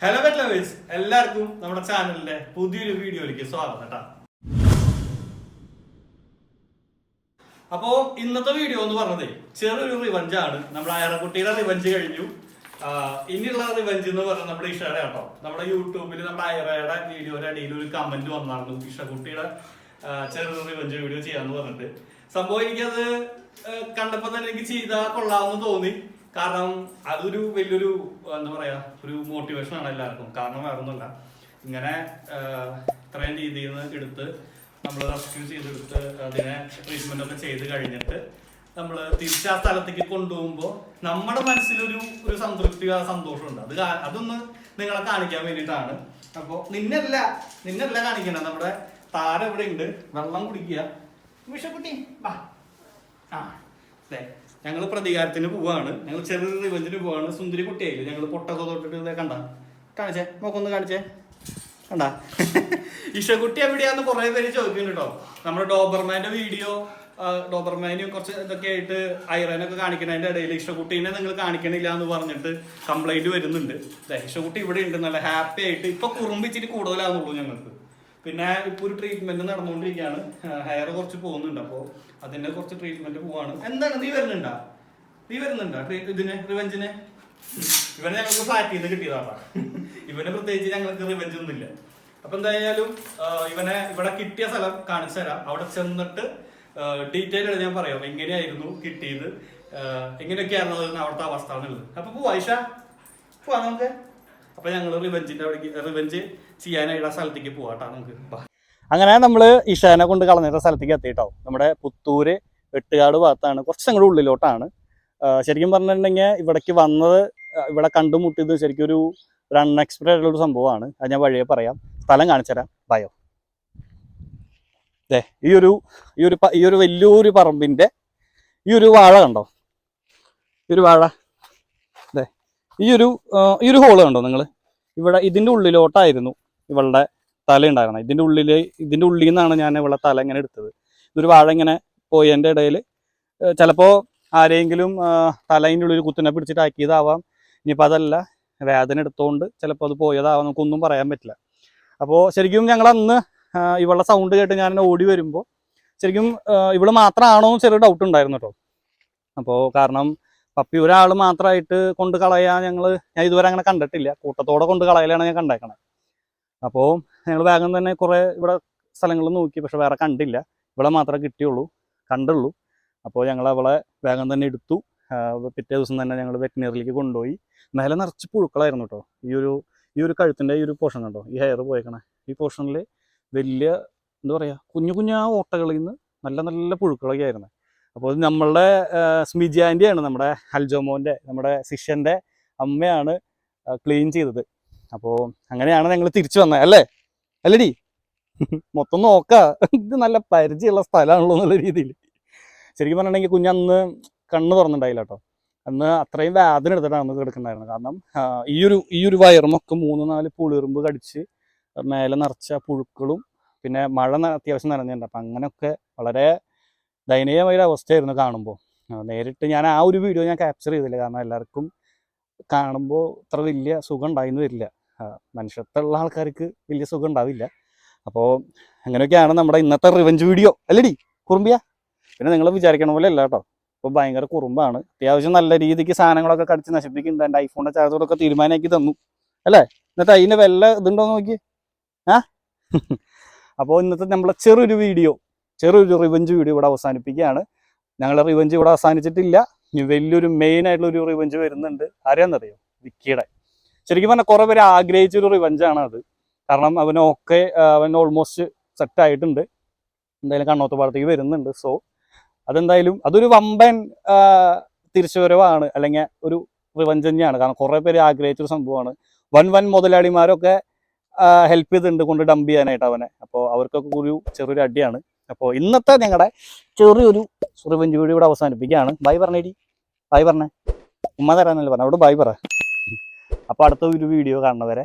Hello bet lovers എല്ലാവർക്കും നമ്മുടെ ചാനലിന്റെ പുതിയൊരു വീഡിയോയിലേക്ക് സ്വാഗതം കേട്ടോ. അപ്പോ ഇന്നത്തെ വീഡിയോ എന്ന് പറഞ്ഞത് ചെറിയൊരു റിവഞ്ച് ആണ്. നമ്മുടെ അയറക്കുട്ടിയുടെ റിവഞ്ച് കഴിഞ്ഞു. ഇനിയുള്ള റിവഞ്ച് എന്ന് പറഞ്ഞാൽ നമ്മുടെ ഇഷയുടെ കേട്ടോ. നമ്മുടെ യൂട്യൂബിൽ നമ്മുടെ അയറയുടെ വീഡിയോയുടെ ഇടയിൽ ഒരു കമന്റ് വന്നായിരുന്നു ഇഷക്കുട്ടിയുടെ ചെറിയൊരു റിവഞ്ച് വീഡിയോ ചെയ്യാന്ന് പറഞ്ഞിട്ട്. സംഭവം എനിക്കത് ആ, കണ്ടപ്പോ തന്നെ എനിക്ക് ചെയ്താൽ കൊള്ളാമെന്ന് തോന്നി. കാരണം അതൊരു വലിയൊരു എന്താ പറയാ ഒരു മോട്ടിവേഷൻ ആണ് എല്ലാവർക്കും. കാരണം വേറെ ഒന്നുമല്ല ഇങ്ങനെ ഇത്രയും രീതിയിൽ നിന്ന് എടുത്ത് നമ്മൾ റെസ്ക്യൂ ചെയ്തെടുത്ത് അതിനെ ട്രീറ്റ്മെന്റ് ഒക്കെ ചെയ്ത് കഴിഞ്ഞിട്ട് നമ്മൾ തിരിച്ച് ആ സ്ഥലത്തേക്ക് കൊണ്ടുപോകുമ്പോൾ നമ്മുടെ മനസ്സിലൊരു ഒരു സംതൃപ്തി ആ സന്തോഷമുണ്ട്. അത് അതൊന്ന് നിങ്ങളെ കാണിക്കാൻ വേണ്ടിയിട്ടാണ്. അപ്പോൾ നിന്നല്ല നിന്നല്ല കാണിക്കണം. നമ്മുടെ താരം ഇവിടെ ഉണ്ട് വെള്ളം കുടിക്കുക. വിഷക്കുട്ടി വാ. ആ അതെ ഞങ്ങൾ പ്രതികാരത്തിന് പോവാണ്. ഞങ്ങൾ ചെറിയ റിവഞ്ചിന് പോവാണ്. സുന്ദരി കുട്ടിയായില്ലേ? ഞങ്ങൾ പൊട്ടൊക്കെ തൊട്ടിട്ട് ഇതേ കണ്ട. കാണിച്ചേ. നോക്കൊന്ന് കാണിച്ചേ. കണ്ട? ഇഷകുട്ടി എവിടെയാന്ന് കുറെ പേര് ചോദിക്കുന്നുണ്ട് കേട്ടോ നമ്മുടെ ഡോബർമാന്റെ വീഡിയോ ഡോബർമാനും കുറച്ച് ഇതൊക്കെ ആയിട്ട് ഐറനൊക്കെ കാണിക്കുന്നതിന്റെ ഇടയിൽ ഇഷകുട്ടീനെ നിങ്ങൾ കാണിക്കണില്ല എന്ന് പറഞ്ഞിട്ട് കംപ്ലൈന്റ് വരുന്നുണ്ട്. ദേ, ഇഷ്ടക്കുട്ടി ഇവിടെ ഉണ്ട്. നല്ല ഹാപ്പി ആയിട്ട് ഇപ്പൊ കുറുമ്പിച്ചിട്ട് കൂടുതലാന്നുള്ളൂ ഞങ്ങൾക്ക്. പിന്നെ ഇപ്പൊ ഒരു ട്രീറ്റ്മെന്റ് നടന്നുകൊണ്ടിരിക്കുകയാണ് ഹെയർ കുറച്ച് പോകുന്നുണ്ട്. അപ്പോ അതിന്റെ കുറച്ച് ട്രീറ്റ്മെന്റ് പോവാണ്. എന്താണ്? നീ വരുന്നുണ്ടാ? നീ വരുന്നുണ്ടാ? ഇതിന് റിവെഞ്ചിന് ഇവനെ ഞങ്ങൾക്ക് ഫ്ലാറ്റിൽ നിന്ന് കിട്ടിയതാട്ടാ. ഇവനെ പ്രത്യേകിച്ച് ഞങ്ങൾക്ക് റിവെഞ്ച് ഒന്നുമില്ല. അപ്പൊ എന്തായാലും ഇവനെ ഇവിടെ കിട്ടിയ സ്ഥലം കാണിച്ചു തരാം. അവിടെ ചെന്നിട്ട് ഡീറ്റെയിൽ ആയിട്ട് ഞാൻ പറയാം. എങ്ങനെയായിരുന്നു കിട്ടിയത്? എങ്ങനെയൊക്കെയായിരുന്നു അവിടുത്തെ അവസ്ഥ എന്നുള്ളത്. അപ്പൊ പോവാ ഐഷ പോവാ നമുക്ക്. അപ്പൊ ഞങ്ങൾ റിവെഞ്ചിന്റെ അവിടെ റിവെഞ്ച് ചെയ്യാനായിട്ട് ആ സ്ഥലത്തേക്ക് പോവാട്ടാ നമുക്ക്. അങ്ങനെ നമ്മൾ ഇഷാനെ കൊണ്ട് കളഞ്ഞിട്ട സ്ഥലത്തേക്ക് എത്തിയിട്ടോ. നമ്മുടെ പുത്തൂര് വെട്ടുകാട് ഭാഗത്താണ്. കുറച്ച് ഉള്ളിലോട്ടാണ്. ശരിക്കും പറഞ്ഞിട്ടുണ്ടെങ്കിൽ ഇവിടേക്ക് വന്നത് ഇവിടെ കണ്ടുമുട്ടിയത് ശരിക്കും ഒരു ഒരു ആയിട്ടുള്ള ഒരു സംഭവമാണ്. അത് ഞാൻ വഴിയെ പറയാം. സ്ഥലം കാണിച്ചുതരാം ബയോ ദേ ഈ ഒരു ഈ ഒരു ഈ ഒരു വലിയൊരു പറമ്പിന്റെ ഈ ഒരു വാഴ കണ്ടോ? ഈ ഒരു വാഴ. ഈ ഒരു ഈ ഒരു ഹോൾ കണ്ടോ നിങ്ങൾ ഇവിടെ ഇതിന്റെ ഉള്ളിലോട്ടായിരുന്നു ഇവളുടെ തല ഉണ്ടായിരുന്നത്. ഇതിന്റെ ഉള്ളിൽ ഇതിന്റെ ഉള്ളിൽ നിന്നാണ് ഞാൻ ഇവളുടെ തല ഇങ്ങനെ എടുത്തത്. ഇതൊരു വാഴ ഇങ്ങനെ പോയി എന്റെ ഇടയിൽ. ചിലപ്പോൾ ആരെങ്കിലും ആ, തലേന്റെ ഉള്ളിൽ കുത്തിനെ പിടിച്ചിട്ട് ആക്കിയതാവാം. ഇനിയിപ്പോൾ അതല്ല വേദന എടുത്തോണ്ട് ചിലപ്പോൾ അത് പോയതാവാം. നമുക്കൊന്നും പറയാൻ പറ്റില്ല. അപ്പോൾ ശരിക്കും ഞങ്ങൾ അന്ന് ഇവളുടെ സൗണ്ട് കേട്ട് ഞാൻ ഓടി വരുമ്പോൾ ശരിക്കും ഇവൾ മാത്രമാണോ എന്ന് ചെറിയ ഡൗട്ട് ഉണ്ടായിരുന്നു കേട്ടോ. അപ്പോൾ കാരണം പപ്പി ഒരാൾ മാത്രമായിട്ട് കൊണ്ട് കളയാൻ ഞങ്ങൾ ഞാൻ ഇതുവരെ അങ്ങനെ കണ്ടിട്ടില്ല. കൂട്ടത്തോടെ കൊണ്ട് കളയലാണ് ഞാൻ കണ്ടേക്കണത് അപ്പോൾ ഞങ്ങൾ വേഗം തന്നെ കുറേ ഇവിടെ സ്ഥലങ്ങൾ നോക്കി പക്ഷെ വേറെ കണ്ടില്ല. ഇവിടെ മാത്രമേ കിട്ടിയുള്ളൂ കണ്ടുള്ളൂ. അപ്പോൾ ഞങ്ങൾ അവളെ വേഗം തന്നെ എടുത്തു. പിറ്റേ ദിവസം തന്നെ ഞങ്ങൾ വെറ്റിനറിയിലേക്ക് കൊണ്ടുപോയി. മേലെ നിറച്ച് പുഴുക്കളായിരുന്നു കേട്ടോ ഈ ഒരു ഈ ഒരു കഴുത്തിന്റെ ഈ ഒരു പോർഷൻ കണ്ടോ? ഈ ഹെയർ പോയേക്കണേ. ഈ പോർഷനിൽ വലിയ എന്താ പറയുക കുഞ്ഞു കുഞ്ഞു ആ ഓട്ടകളിൽ നിന്ന് നല്ല നല്ല പുഴുക്കളൊക്കെ ആയിരുന്നു അപ്പോൾ നമ്മളുടെ സ്മിജി ആന്റിയാണ് നമ്മുടെ അൽജോമോന്റെ നമ്മുടെ ശിഷ്യന്റെ അമ്മയാണ് ക്ലീൻ ചെയ്തത്. അപ്പോൾ അങ്ങനെയാണ് ഞങ്ങൾ തിരിച്ചു വന്നത് അല്ലേ? അല്ലടി? മൊത്തം നോക്കാ. ഇത് നല്ല പരിചയമുള്ള സ്ഥലമാണല്ലോ എന്നുള്ള രീതിയിൽ. ശരിക്കും പറഞ്ഞിട്ടുണ്ടെങ്കിൽ കുഞ്ഞന്ന് കണ്ണ് തുറന്നിട്ടുണ്ടായില്ല കേട്ടോ. അന്ന് അത്രയും വേദന എടുത്തിട്ടാണ് അന്ന് കിടക്കുന്നുണ്ടായിരുന്നത് കാരണം ഈ ഒരു ഈ ഒരു വയറുമൊക്കെ മൂന്ന് നാല് പുളിറുമ്പ് കടിച്ച് മേലെ നിറച്ച പുഴുക്കളും പിന്നെ മഴ അത്യാവശ്യം നിറഞ്ഞിട്ടുണ്ട് അപ്പം അങ്ങനെയൊക്കെ വളരെ ദയനീയമായ അവസ്ഥയായിരുന്നു കാണുമ്പോൾ നേരിട്ട് ഞാൻ ആ ഒരു വീഡിയോ ഞാൻ ക്യാപ്ചർ ചെയ്തില്ല. കാരണം എല്ലാവർക്കും കാണുമ്പോൾ അത്ര വലിയ സുഖം ഉണ്ടായിരുന്നു വരില്ല മനുഷ്യത്തുള്ള ആൾക്കാർക്ക് വലിയ സുഖം ഉണ്ടാവില്ല അപ്പോൾ അങ്ങനെയൊക്കെയാണ് നമ്മുടെ ഇന്നത്തെ റിവഞ്ച് വീഡിയോ അല്ലടി കുറുമ്പിയ? പിന്നെ നിങ്ങൾ വിചാരിക്കണ പോലെ അല്ല കേട്ടോ ഇപ്പോൾ ഭയങ്കര കുറുമ്പാണ്. അത്യാവശ്യം നല്ല രീതിക്ക് സാധനങ്ങളൊക്കെ കടിച്ച് നശിപ്പിക്കുന്നുണ്ട് എന്റെ ഐഫോണിന്റെ ചാർജറൊക്കെ തീരുമാനമാക്കി തന്നു. അല്ലേ? എന്നിട്ട് അതിന്റെ വല്ല ഇതുണ്ടോ നോക്കി ആ? അപ്പോൾ ഇന്നത്തെ നമ്മളെ ചെറിയൊരു വീഡിയോ ചെറിയൊരു റിവഞ്ച് വീഡിയോ ഇവിടെ അവസാനിപ്പിക്കുകയാണ്. ഞങ്ങളുടെ റിവഞ്ച് ഇവിടെ അവസാനിച്ചിട്ടില്ല. ഇനി വലിയൊരു മെയിൻ ആയിട്ടുള്ള ഒരു റിവഞ്ച് വരുന്നുണ്ട്. ആരെയാണെന്നറിയോ? വിക്കിയുടെ. ശരിക്കും പറഞ്ഞാൽ കുറേ പേര് ആഗ്രഹിച്ചൊരു റിവഞ്ച് റിവഞ്ചാണ് അത്. കാരണം അവനൊക്കെ അവൻ ഓൾമോസ്റ്റ് സെറ്റ് ആയിട്ടുണ്ട്. എന്തായാലും കണ്ണോത്ത് പാടത്തേക്ക് വരുന്നുണ്ട്. സോ അതെന്തായാലും അതൊരു വമ്പൻ തിരിച്ചുവരവാണ്. അല്ലെങ്കിൽ ഒരു റിവഞ്ച് തന്നെയാണ്. കാരണം കുറേ പേര് ആഗ്രഹിച്ചൊരു സംഭവമാണ്. വൻ വൻ മുതലാളിമാരൊക്കെ ഹെൽപ്പ് ചെയ്തിട്ടുണ്ട് കൊണ്ട് ഡംപ് ചെയ്യാനായിട്ട് അവനെ. അപ്പോൾ അവർക്കൊക്കെ ഒരു ചെറിയൊരു അടിയാണ്. അപ്പോൾ ഇന്നത്തെ ഞങ്ങളുടെ ചെറിയൊരു റിവഞ്ച് വീഡിയോ ഇവിടെ അവസാനിപ്പിക്കുകയാണ്. ബൈ പറഞ്ഞേടി. ബൈ പറഞ്ഞേ. ഉമ്മ തരാന്നല്ലേ പറഞ്ഞു. അവിടെ ബൈ പറ. അപ്പോൾ അടുത്ത ഒരു വീഡിയോ കാണുന്നവരെ